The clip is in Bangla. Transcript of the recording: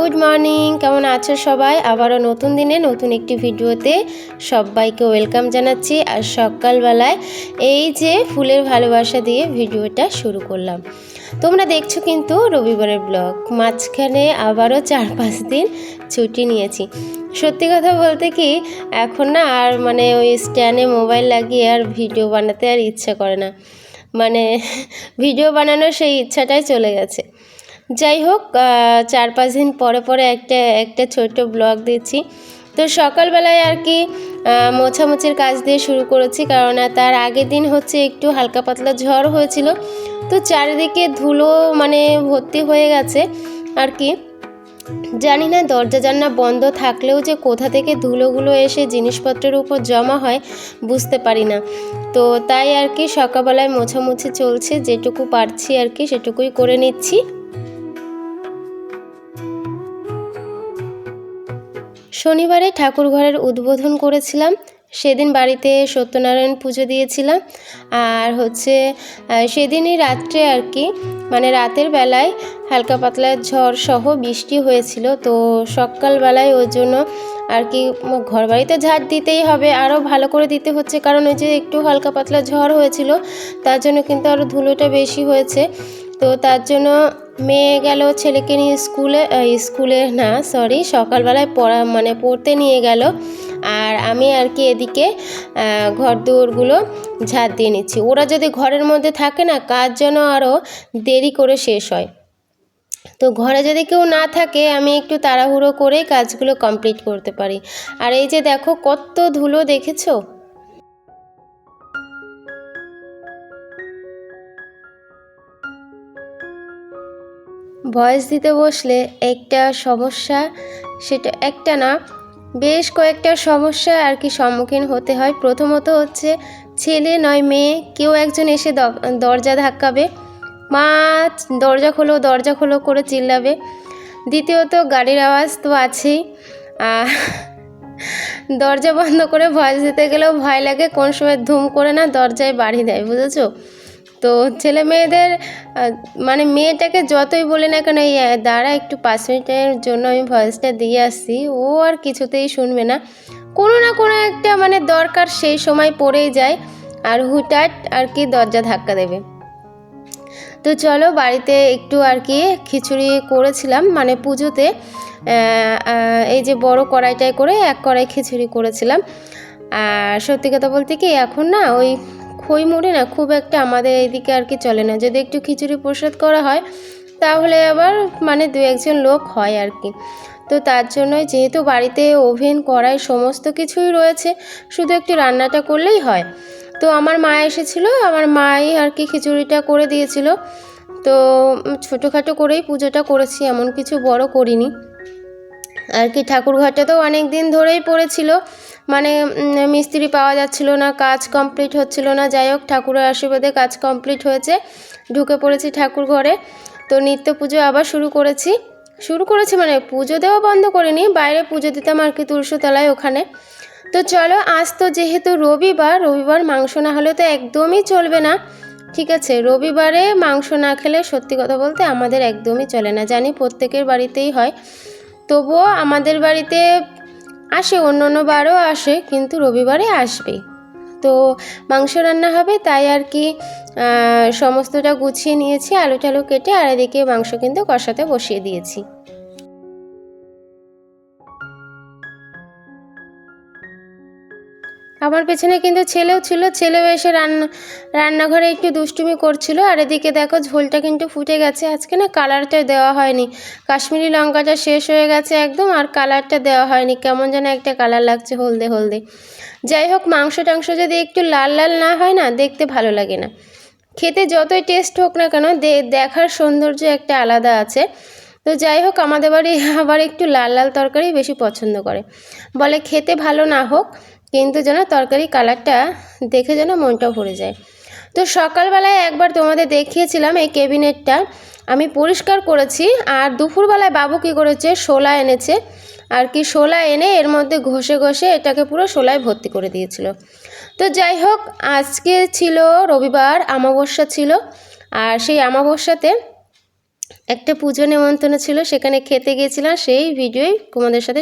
গুড মর্নিং, কেমন আছো সবাই? আবারও নতুন দিনে নতুন একটি ভিডিওতে সবাইকে ওয়েলকাম জানাচ্ছি। আর সকালবেলায় এই যে ফুলের ভালোবাসা দিয়ে ভিডিওটা শুরু করলাম। তোমরা দেখছ কিন্তু রবিবারের ব্লগ। মাঝখানে আবারও চার পাঁচ দিন ছুটি নিয়েছি। সত্যি কথা বলতে কি, এখন না আর মানে ওই স্ট্যান্ডে মোবাইল লাগিয়ে আর ভিডিও বানাতে আর ইচ্ছা করে না। মানে ভিডিও বানানোর সেই ইচ্ছাটাই চলে গেছে। যাই হোক চার পাঁচ দিন পরে পরে একটা একটা ছোট্ট ব্লগ দিচ্ছি। তো সকালবেলায় আর কি মোছামুছির কাজ দিয়ে শুরু করেছি, কারণ তার আগের দিন হচ্ছে একটু হালকা পাতলা ঝড় হয়েছিল। তো চারিদিকে ধুলো মানে ভর্তি হয়ে গেছে আর কি। জানি না, দরজা জানলা বন্ধ থাকলেও যে কোথা থেকে ধুলোগুলো এসে জিনিসপত্রের উপর জমা হয়, বুঝতে পারি না। তো তাই আর কি সকালবেলায় মোছামুছি চলছে, যেটুকু পারছি আর কি সেটুকুই করে নিচ্ছি। শনিবারে ঠাকুর ঘরের উদ্বোধন করেছিলাম। সেদিন বাড়িতে সত্যনারায়ণ পুজো দিয়েছিলাম। আর হচ্ছে সেদিনই রাত্রে আর কি মানে রাতের বেলায় হালকা পাতলা ঝড় সহ বৃষ্টি হয়েছিল। তো সকালবেলায় ওর জন্য আর কি ঘর বাড়িতে ঝাড় দিতেই হবে, আরও ভালো করে দিতে হচ্ছে। কারণ ওই যে একটু হালকা পাতলা ঝড় হয়েছিল, তার জন্য কিন্তু আরও ধুলোটা বেশি হয়েছে। তো তার জন্য মেয়ে গেল ছেলেকে নিয়ে স্কুলে স্কুলে না সরি সকালবেলায় পড়া মানে পড়তে নিয়ে গেল। আর আমি আর কি এদিকে ঘর দুয়ারগুলো ঝাড় দিয়ে নিচ্ছি। ওরা যদি ঘরের মধ্যে থাকে না, কাজ যেন আরও দেরি করে শেষ হয়। তো ঘরে যদি কেউ না থাকে, আমি একটু তাড়াহুড়ো করে কাজগুলো কমপ্লিট করতে পারি। আর এই যে দেখো, কত ধুলো দেখেছ? ভয়েস দিতে বসলে একটা সমস্যা, সেটা একটা না, বেশ কয়েকটা সমস্যা আর কি সম্মুখীন হতে হয়। প্রথমত হচ্ছে ছেলে নয় মেয়ে, কেউ একজন এসে দরজা ধাক্কাবে। মা দরজা খোলো দরজা খোলো করে চিল্লাবে। দ্বিতীয়ত গাড়ির আওয়াজ তো আছেই। দরজা বন্ধ করে ভয়েস দিতে গেলেও ভয় লাগে, কোন সময় ধুম করে না দরজায় বাড়ি দেয়, বুঝেছ? তো ছেলে মেয়েদের মানে মেয়েটাকে যতই বলি না কেন, এই দাঁড়া একটু পাঁচ মিনিটের জন্য আমি ভয়েসটা দিয়ে আসছি। ও আর কিছুতেই শুনবে না। কোনো না কোনো একটা মানে দরকার সেই সময় পড়েই যায়, আর হুটাট আর কি দরজা ধাক্কা দেবে। তো চলো বাড়িতে একটু আর কি খিচুড়ি করেছিলাম মানে পুজোতে এই যে বড় কড়াইটায় করে এক কড়াই খিচুড়ি করেছিলাম। আর সত্যি কথা বলতে কি, এখন না ওই খই মুড়ি না, খুব একটা আমাদের এইদিকে আর কি চলে না। যদি একটু খিচুড়ি প্রসাদ করা হয়, তাহলে আবার মানে দু একজন লোক হয় আর কি। তো তার জন্যই যেহেতু বাড়িতে ওভেন কড়াই সমস্ত কিছুই রয়েছে, শুধু একটু রান্নাটা করলেই হয়। তো আমার মা এসেছিল, আমার মাই আর কি খিচুড়িটা করে দিয়েছিল। তো ছোটোখাটো করেই পুজোটা করেছি, এমন কিছু বড় করিনি। আর কি ঠাকুরঘরটা তো অনেক দিন ধরেই পড়েছিল মানে মিস্ত্রি পাওয়া যাচ্ছিল না, কাজ কমপ্লিট হচ্ছিল না। যাই হোক, ঠাকুরের আশীর্বাদে কাজ কমপ্লিট হয়েছে। ঢুকে পড়েছি ঠাকুর ঘরে। তো নিত্য পুজো আবার শুরু করেছি। শুরু করেছি মানে পুজো দেওয়া বন্ধ করিনি, বাইরে পুজো দিতাম আর কি তুলসীতলায় ওখানে। তো চলো, আজ তো যেহেতু রবিবার রবিবার মাংস না হলে তো একদমই চলবে না। ঠিক আছে, রবিবারে মাংস না খেলে সত্যি কথা বলতে আমাদের একদমই চলে না। জানি প্রত্যেকের বাড়িতেই হয়। তবুও আমাদের বাড়িতে আসে অন্য অন্য বারও আসে, কিন্তু রবিবারে আসবে। তো মাংস রান্না হবে, তাই আর কি সমস্তটা গুছিয়ে নিয়েছি আলু টালু কেটে আর এদিকে মাংস কিন্তু কষাতে বসিয়ে দিয়েছি। আমার পেছনে কিন্তু ছেলেও ছিল, ছেলেও এসে রান্না, রান্নাঘরে একটু দুষ্টুমি করছিল, আর এদিকে দেখো ঝোলটা কিন্তু ফুটে গেছে। আজকে না কালারটা দেওয়া হয়নি। কাশ্মীরি লঙ্কাটা শেষ হয়ে গেছে একদম, আর কালারটা দেওয়া হয়নি। কেমন যেন একটা কালার লাগছে হলদে হলদে। যাই হোক, মাংস টাংস যদি একটু লাল লাল না হয় না, দেখতে ভালো লাগে না। খেতে যতই টেস্ট হোক না কেন দেখার সৌন্দর্য একটা আলাদা আছে। তো যাই হোক, আমাদের বাড়ি আবার একটু লাল লাল তরকারি বেশি পছন্দ করে। বলে খেতে ভালো না হোক কিন্তু যেন তরকারি কালারটা দেখে যেন মনটা ভরে যায়। তো সকালবেলায় একবার তোমাদের দেখিয়েছিলাম এই ক্যাবিনেটটা। আমি পরিষ্কার করেছি, আর দুপুরবেলায় বাবু কী করেছে? শোলা এনেছে। আর কি শোলা এনে এর মধ্যে ঘষে ঘষে এটাকে পুরো শোলায় ভর্তি করে দিয়েছিল। তো যাই হোক, আজকে ছিল রবিবার আমাবস্যা ছিল। আর সেই আমাবস্যাতে একটা পুজো নেমন্তন্ন ছিল। সেখানে খেতে গিয়েছিলাম, সেই ভিডিওই তোমাদের সাথে